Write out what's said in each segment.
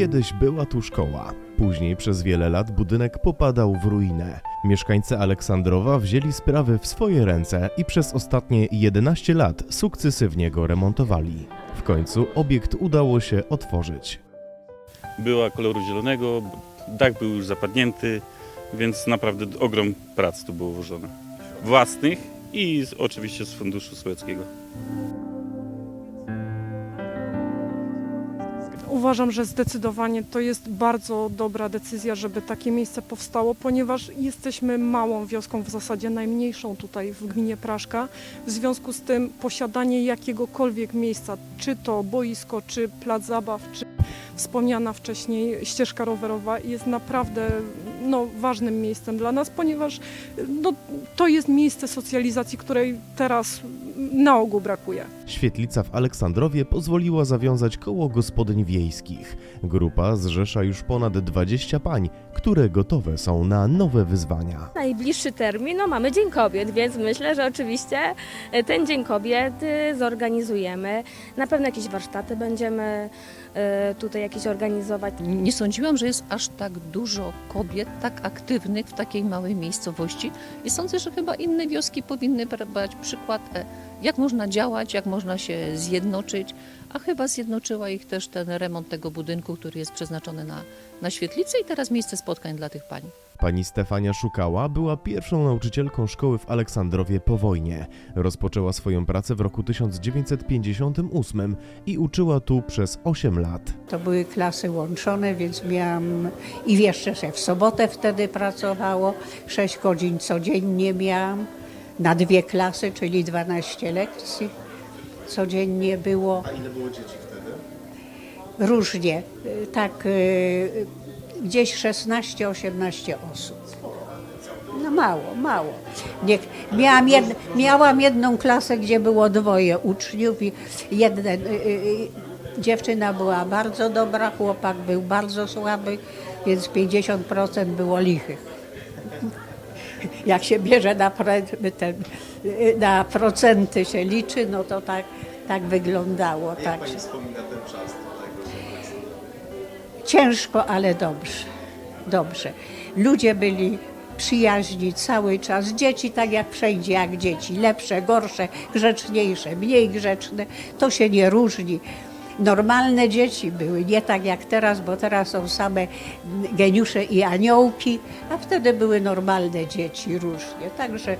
Kiedyś była tu szkoła. Później przez wiele lat budynek popadał w ruinę. Mieszkańcy Aleksandrowa wzięli sprawy w swoje ręce i przez ostatnie 11 lat sukcesywnie go remontowali. W końcu obiekt udało się otworzyć. była koloru zielonego, dach był już zapadnięty, więc naprawdę ogrom prac tu było włożone. Własnych i oczywiście z funduszu sowieckiego. Uważam, że zdecydowanie to jest bardzo dobra decyzja, żeby takie miejsce powstało, ponieważ jesteśmy małą wioską, w zasadzie najmniejszą tutaj w gminie Praszka. W związku z tym posiadanie jakiegokolwiek miejsca, czy to boisko, czy plac zabaw, czy wspomniana wcześniej ścieżka rowerowa jest naprawdę no, ważnym miejscem dla nas, ponieważ no, to jest miejsce socjalizacji, której teraz na ogół brakuje. Świetlica w Aleksandrowie pozwoliła zawiązać koło gospodyń wiejskich. Grupa zrzesza już ponad 20 pań, które gotowe są na nowe wyzwania. Najbliższy termin, no mamy Dzień Kobiet, więc myślę, że oczywiście e, ten Dzień Kobiet y, zorganizujemy. Na pewno jakieś warsztaty będziemy y, tutaj jakieś organizować. Nie sądziłam, że jest aż tak dużo kobiet, tak aktywnych w takiej małej miejscowości i sądzę, że chyba inne wioski powinny brać przykład, e, jak można działać, jak można się zjednoczyć, a chyba zjednoczyła ich też ten remont tego budynku, który jest przeznaczony na, na świetlicę i teraz miejsce spotkań dla tych pań. Pani Stefania Szukała była pierwszą nauczycielką szkoły w Aleksandrowie po wojnie. Rozpoczęła swoją pracę w roku 1958 i uczyła tu przez 8 lat. To były klasy łączone, więc miałam i jeszcze się w sobotę wtedy pracowało. 6 godzin codziennie miałam na dwie klasy, czyli 12 lekcji codziennie było. A ile było dzieci wtedy? Różnie. Tak y, gdzieś 16-18 osób. No mało, mało. Nie, miałam, jed, miałam jedną klasę, gdzie było dwoje uczniów i jeden, y, y, y, dziewczyna była bardzo dobra, chłopak był bardzo słaby, więc 50% było lichych. Jak się bierze na, pre- ten, y, na procenty się liczy, no to tak, tak wyglądało. tak. Ciężko, ale dobrze. Dobrze. Ludzie byli przyjaźni cały czas. Dzieci tak jak wszędzie, jak dzieci. Lepsze, gorsze, grzeczniejsze, mniej grzeczne. To się nie różni. Normalne dzieci były, nie tak jak teraz, bo teraz są same geniusze i aniołki, a wtedy były normalne dzieci różnie. Także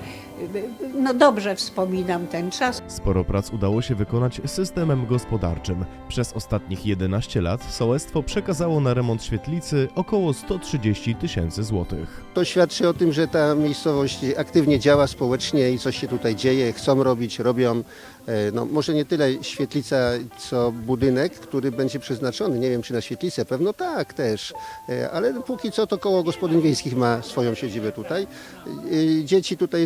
no dobrze wspominam ten czas. Sporo prac udało się wykonać systemem gospodarczym. Przez ostatnich 11 lat sołectwo przekazało na remont świetlicy około 130 tysięcy złotych. To świadczy o tym, że ta miejscowość aktywnie działa społecznie i coś się tutaj dzieje, chcą robić, robią. E, No, może nie tyle świetlica, co budynek, który będzie przeznaczony. Nie wiem, czy na świetlicę, pewno tak też, E, ale póki co to koło gospodyń wiejskich ma swoją siedzibę tutaj. E, Dzieci tutaj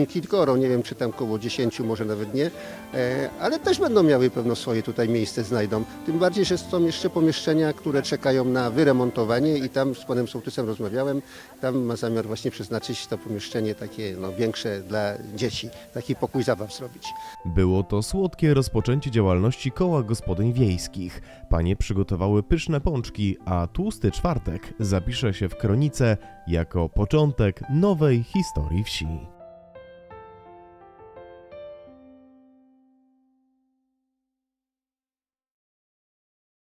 e, kilkoro, nie wiem, czy tam koło 10, może nawet nie, E, ale też będą miały pewno swoje tutaj miejsce znajdą. Tym bardziej, że są jeszcze pomieszczenia, które czekają na wyremontowanie i tam z panem sołtysem rozmawiałem. Tam ma zamiar właśnie przeznaczyć to pomieszczenie takie no, większe dla dzieci, taki pokój zabaw zrobić. Było to słodkie rozpoczęcie działalności koła gospodyń wiejskich. Panie przygotowały pyszne pączki, a tłusty czwartek zapisze się w kronice jako początek nowej historii wsi.